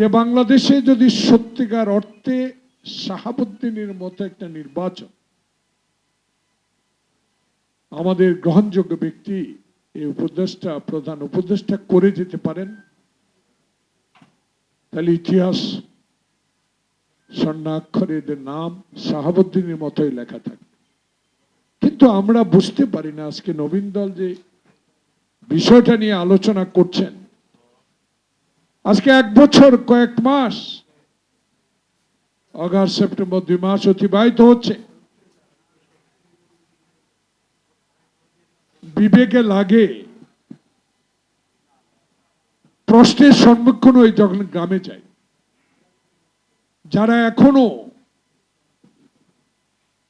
যে বাংলাদেশে যদি সত্যিকার অর্থে শাহাবুদ্দিনের মতো একটা নির্বাচন, আমাদের গ্রহণযোগ্য ব্যক্তি, এই উপদেষ্টা, প্রধান উপদেষ্টা করে যেতে পারেন, তাহলে ইতিহাস স্বর্ণাক্ষরে এদের নাম শাহাবুদ্দিনের মতোই লেখা থাকে। কিন্তু আমরা বুঝতে পারি না আজকে নবীন দল যে বিষয়টা নিয়ে আলোচনা করছেন আজকে এক বছর, কয়েক মাস, অগাস্ট, সেপ্টেম্বর দুই মাস অতিবাহিত হচ্ছে। বিবেকে লাগে প্রশ্নের সম্মুখীন হয়ে যখন গ্রামে যাই। যারা এখনও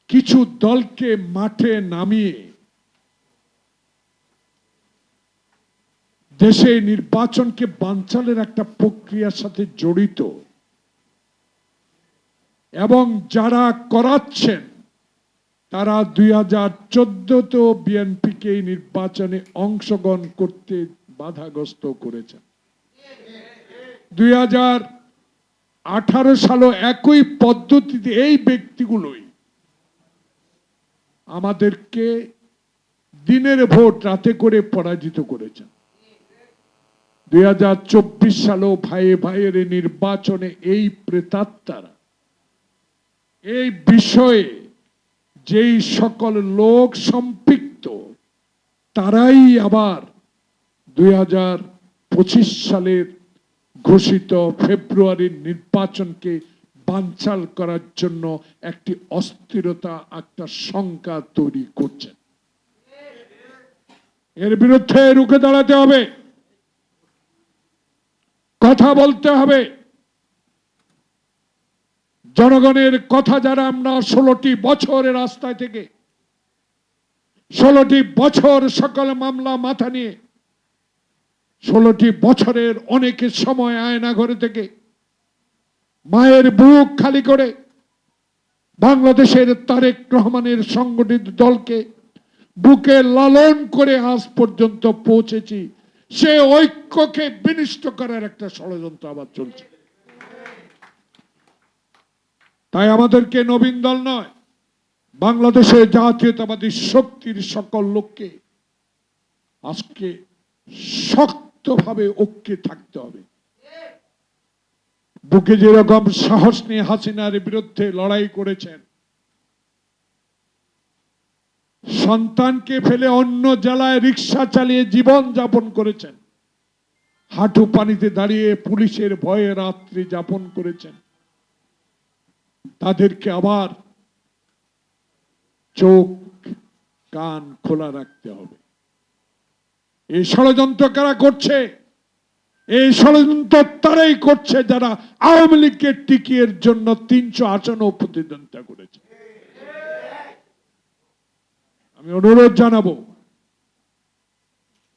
কিছু দলকে মাঠে নামিয়ে দেশে নির্বাচনকে বানচালের একটা প্রক্রিয়ার সাথে জড়িত। এবং যারা করাচ্ছেন, তারা দুই হাজার চোদ্দতেও বিএনপিকে নির্বাচনে অংশগ্রহণ করতে বাধাগ্রস্ত করেছেন। দুই হাজার আঠারো সালও একই পদ্ধতিতে এই ব্যক্তিগুলোই আমাদেরকে দিনের ভোট রাতে করে পরাজিত করেছেন। দুই হাজার চব্বিশ সালেও ভাইয়ে ভাইয়ের নির্বাচনে এই প্রেতাত্মারা, এই বিষয়ে যেই সকল লোক সম্পৃক্ত, তারাই আবার দুই হাজার পঁচিশ সালের ঘোষিত ফেব্রুয়ারির নির্বাচনকে বানচাল করার জন্য একটি অস্থিরতা, একটা শঙ্কা তৈরি করছেন। এর বিরুদ্ধে রুখে দাঁড়াতে হবে। কথা বলতে হবে। জনগণের কথা যারা আমরা ষোলোটি বছরের রাস্তায় থেকে, ষোলোটি বছর সকল মামলা মাথা নিয়ে, ষোলোটি বছরের অনেকের সময় আয়না ঘরে থেকে, মায়ের বুক খালি করে বাংলাদেশের তারেক রহমানের সংগঠিত দলকে বুকে লালন করে আজ পর্যন্ত পৌঁছেছি। সে ঐক্যকে বিনিষ্ট করার একটা ষড়যন্ত্র আবার চলছে। তাই আমাদেরকে নবীন দল নয়, বাংলাদেশের জাতীয়তাবাদী শক্তির সকল লোককে আজকে শক্তভাবে ঐক্যে থাকতে হবে। বুকে যেরকম সাহস নিয়ে হাসিনার বিরুদ্ধে লড়াই করেছেন সন্তানকে ফেলে অন্য জেলায় রিক্সা চালিয়ে জীবন যাপন করেছেন। হাঁটু পানিতে দাঁড়িয়ে পুলিশের ভয়ে রাত্রি যাপন করেছেন। তাদেরকে আবার চোখ, কান খোলা রাখতে হবে। এই ষড়যন্ত্র কারা করছে? এই ষড়যন্ত্র তারাই করছে যারা আওয়ামী লীগকে টিকিয়ের জন্য তিনশো আসনও প্রতিদ্বন্দ্বিতা করেছে। আমি অনুরোধ জানাব,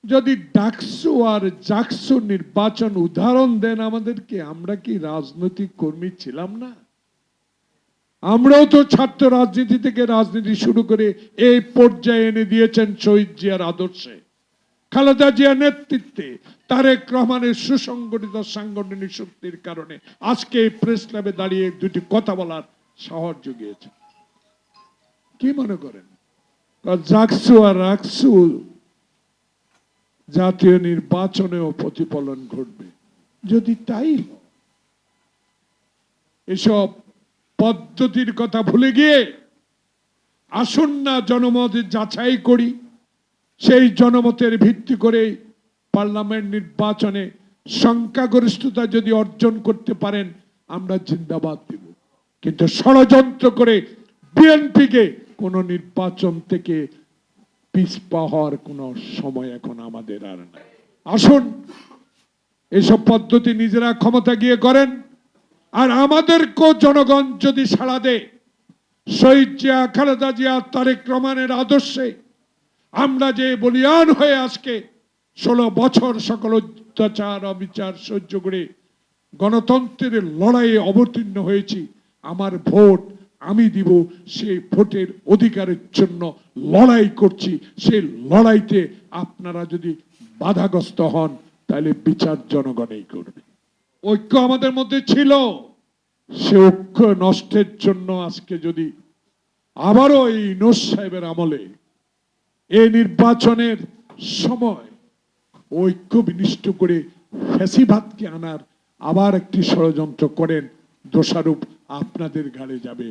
যদি ডাকসু আর জাকসু নির্বাচন উদাহরণ দেন আমাদেরকে, আমরা কি রাজনৈতিক কর্মী ছিলাম না? আমরাও তো ছাত্র রাজনীতি থেকে রাজনীতি শুরু করে এই পর্যায়ে এনে দিয়েছেন শহীদ জিয়ার আদর্শে। খালেদা জিয়ার নেতৃত্বে তারেক রহমানের সুসংগঠিত সাংগঠনিক শক্তির কারণে আজকে এই প্রেস ক্লাবে দাঁড়িয়ে দুটি কথা বলার সাহস জুগিয়েছে কি মনে করেন? জাকসু আর রাকসু জাতীয় নির্বাচনেও প্রতিফলন ঘটবে। যদি তাই এসব পদ্ধতির কথা ভুলে গিয়ে আসুন না জনমত যাচাই করি, সেই জনমতের ভিত্তি করে পার্লামেন্ট নির্বাচনে সংখ্যাগরিষ্ঠতা যদি অর্জন করতে পারেন, আমরা জিন্দাবাদ দিব। কিন্তু ষড়যন্ত্র করে বিএনপিকে কোন নির্বাচন থেকে পিছপা হওয়ার কোনো সময় এখন আমাদের আর নাই। আসুন, এসব পদ্ধতি নিজেরা ক্ষমতা গিয়ে করেন। আর আমাদেরকেও জনগণ যদি সাড়া দেয়, শহীদ জিয়া, খালেদা জিয়া, তারেক রহমানের আদর্শে আমরা যে বলিয়ান হয়ে আজকে ষোলো বছর সকল অত্যাচার, অবিচার সহ্য করে গণতন্ত্রের লড়াইয়ে অবতীর্ণ হয়েছি, আমার ভোট আমি দিব সেই ভোটের অধিকারের জন্য লড়াই করছি। সেই লড়াইতে আপনারা যদি বাধাগ্রস্ত হন, তাহলে বিচার জনগণেই করবে। ঐক্য আমাদের মধ্যে ছিল। সে ঐক্য নষ্টের জন্য আজকে যদি আবারও এই নোস সাহেবের আমলে এই নির্বাচনের সময় ঐক্য বিনিষ্ট করে ফ্যাসিবাদকে আনার আবার একটি ষড়যন্ত্র করেন দোষারূপ আপনাদের ঘাড়ে যাবে।